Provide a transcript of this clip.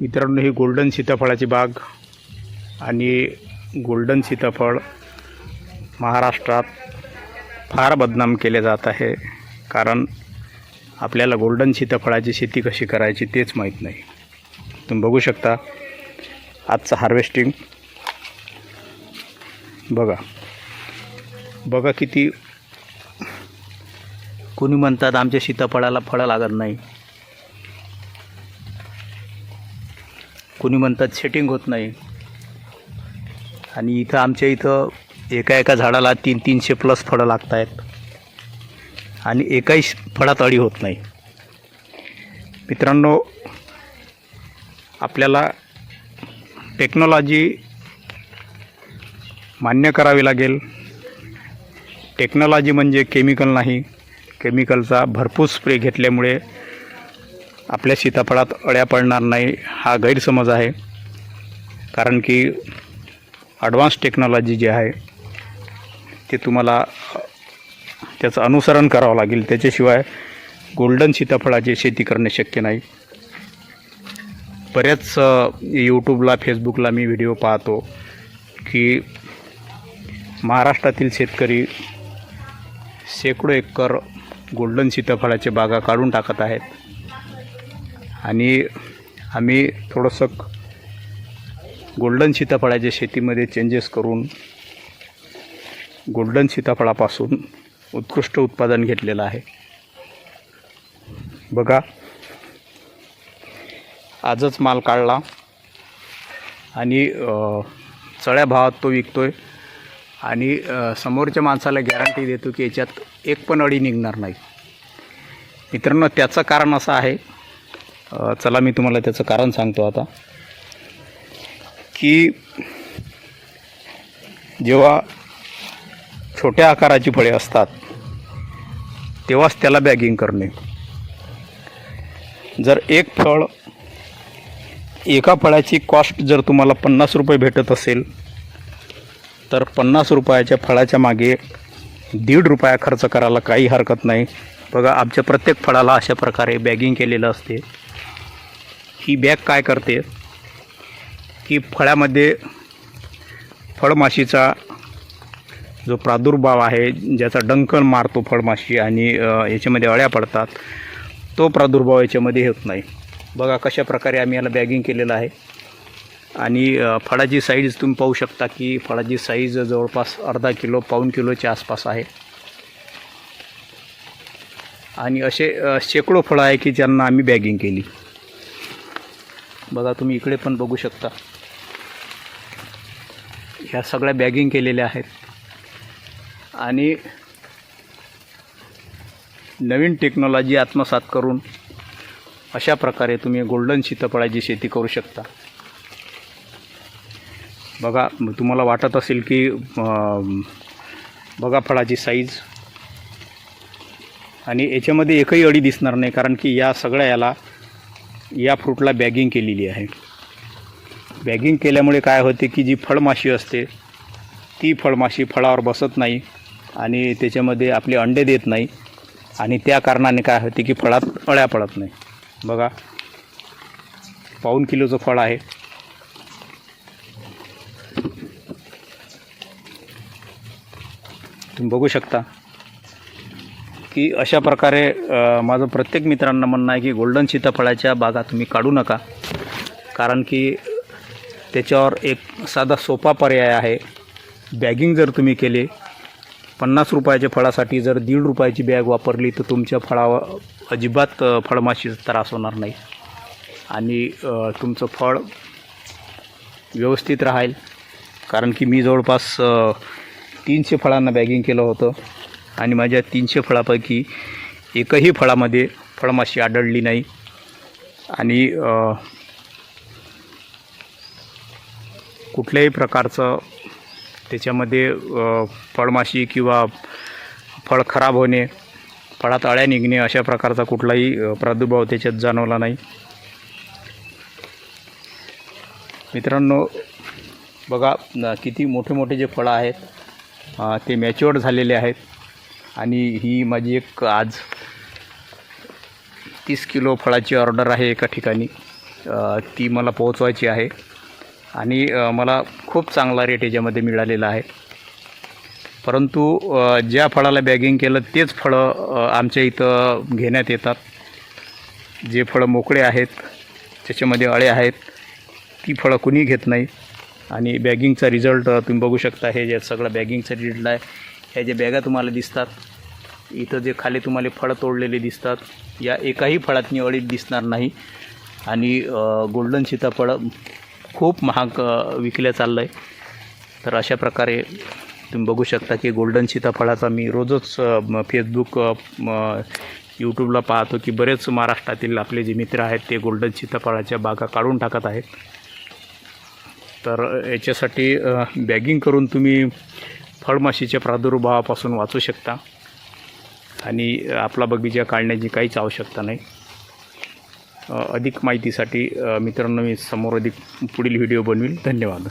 मित्रांनो ही गोल्डन सीताफळाची बाग आणि गोल्डन सीताफळ महाराष्ट्रात फार बदनाम केले जात आहे. कारण आपल्याला गोल्डन सीताफळाची शेती कशी करायची तेच माहीत नाही. तुम्ही बघू शकता आजचं हार्वेस्टिंग बघा बघा किती कोणी म्हणतात आमच्या सीताफळाला फळं लागत नाही. कोणी म्हणतात सेटिंग होत नाही. आणि इथं आमच्या इथं एका एका झाडाला तीन तीनशे प्लस फळं लागत आहेत आणि एकाही फळात अळी होत नाही. मित्रांनो आपल्याला टेक्नॉलॉजी मान्य करावी लागेल. टेक्नॉलॉजी म्हणजे केमिकल नाही. केमिकलचा भरपूर स्प्रे घेतल्यामुळे आपल्या सीताफळात अळ्या पडणार नाही हा गैरसमज आहे. कारण की ॲडव्हान्स टेक्नॉलॉजी जी आहे ते तुम्हाला त्याचं अनुसरण करावं लागेल. त्याच्याशिवाय गोल्डन सीताफळाची शेती करणे शक्य नाही. बऱ्याच यूट्यूबला फेसबुकला मी व्हिडिओ पाहतो की महाराष्ट्रातील शेतकरी शेकडो एकर गोल्डन सीताफळाचे बागा काढून टाकत आहेत. आणि आम्ही थोडंसं गोल्डन सीताफळाच्या शेतीमध्ये चेंजेस करून गोल्डन सीताफळापासून उत्कृष्ट उत्पादन घेतलेलं आहे. बघा आजच माल काढला आणि चळ्या भावात तो विकतो आहे आणि समोरच्या माणसाला गॅरंटी देतो की याच्यात एक पण अडी निघणार नाही. मित्रांनो त्याचं कारण असं आहे चला मी तुम्हाला त्याचं कारण सांगतो आता. की जेव्हा छोट्या आकाराची फळे असतात तेव्हाच त्याला बॅगिंग करणे. जर एक फळ एका फळाची कॉस्ट जर तुम्हाला पन्नास रुपये भेटत असेल तर पन्नास रुपयाच्या फळाच्या मागे दीड रुपया खर्च करायला काही हरकत नाही. बघा आमच्या प्रत्येक फळाला अशा प्रकारे बॅगिंग केलेलं असते. ही बॅग काय करते? की फळामध्ये फळमाशीचा जो प्रादुर्भाव आहे ज्याचा डंकन मारतो फळमाशी आणि याच्यामध्ये अळ्या पडतात तो प्रादुर्भाव याच्यामध्ये होत नाही. बघा कशा प्रकारे आम्ही याला बॅगिंग केलेलं आहे. आणि फळाची साईज तुम्ही पाहू शकता की फळाची साईज जवळपास अर्धा किलो पाऊण किलोच्या आसपास आहे. आणि असे शेकडो फळं आहे की ज्यांना आम्ही बॅगिंग केली. बघा तुम्ही इकडे पण बघू शकता. ह्या सगळ्या बॅगिंग केलेल्या आहेत. आणि नवीन टेक्नॉलॉजी आत्मसात करून अशा प्रकारे तुम्ही गोल्डन सीताफळाची शेती करू शकता. बघा तुम्हाला वाटत असेल की बघा फळाची साईज आणि याच्यामध्ये एकही अडी दिसणार नाही कारण की या सगळ्या याला या फ्रूटला बॅगिंग केलेली आहे. बॅगिंग केल्यामुळे काय होते की जी फळमाशी असते ती फळमाशी फळावर बसत नाही आणि त्याच्यामध्ये आपले अंडे देत नाही आणि त्या कारणाने काय होते की फळात अळ्या पडत नाही. बघा पाऊन किलोचं फळ आहे. तुम्ही बघू शकता. की अशा प्रकारे माझं प्रत्येक मित्रांना म्हणणं आहे की गोल्डन सीताफळाच्या बागा तुम्ही काढू नका. कारण की त्याच्यावर एक साधा सोपा पर्याय आहे. बॅगिंग जर तुम्ही केले पन्नास रुपयाच्या फळासाठी जर दीड रुपयाची बॅग वापरली तर तुमच्या फळावर अजिबात फळमाशीचा त्रास होणार नाही. आणि तुमचं फळ व्यवस्थित राहील. कारण की मी जवळपास तीनशे फळांना बॅगिंग केलं होतं. आणि माझ्या तीनशे फळापैकी एकही फळामध्ये फळमाशी आढळली नाही. आणि कुठल्याही प्रकारचं त्याच्यामध्ये फळमाशी किंवा फळ खराब होणे फळात अळ्या निघणे अशा प्रकारचा कुठलाही प्रादुर्भाव त्याच्यात जाणवला नाही. मित्रांनो बघा किती मोठे मोठे जे फळं आहेत ते मॅच्युअर्ड झालेले आहेत. आणि ही माझी एक आज तीस किलो फळाची ऑर्डर आहे एका ठिकाणी. ती मला पोहोचवायची आहे. आणि मला खूप चांगला रेट याच्यामध्ये मिळालेला आहे. परंतु ज्या फळाला बॅगिंग केलं तेच फळं आमच्या इथं घेण्यात येतात. जे फळं मोकळे आहेत त्याच्यामध्ये अळे आहेत ती फळं कुणी घेत नाही. आणि बॅगिंगचा रिझल्ट तुम्ही बघू शकता हे जे सगळं बॅगिंगचा रिझल्ट आहे ह्या ज्या बॅगा तुम्हाला दिसतात इथं जे खाली तुम्हाला फळं तोडलेले दिसतात या एकाही फळातनी अळीत दिसणार नाही. आणि गोल्डन सीताफळ खूप महाग विकलं विकल्या चाललं आहे तर अशा प्रकारे तुम्ही बघू शकता की गोल्डन सीताफळाचा मी रोजच फेसबुक यूट्यूबला पाहतो की बरेच महाराष्ट्रातील आपले जे मित्र आहेत ते गोल्डन सीताफळाच्या बागा काढून टाकत आहेत. तर याच्यासाठी बॅगिंग करून तुम्ही फळमाशीच्या प्रादुर्भावापासून वाचू शकता. आणि आपला बगीचा काढण्याची काहीच आवश्यकता नाही. अधिक माहितीसाठी मित्रांनो मी समोर अधिक पुढील व्हिडिओ बनवील धन्यवाद.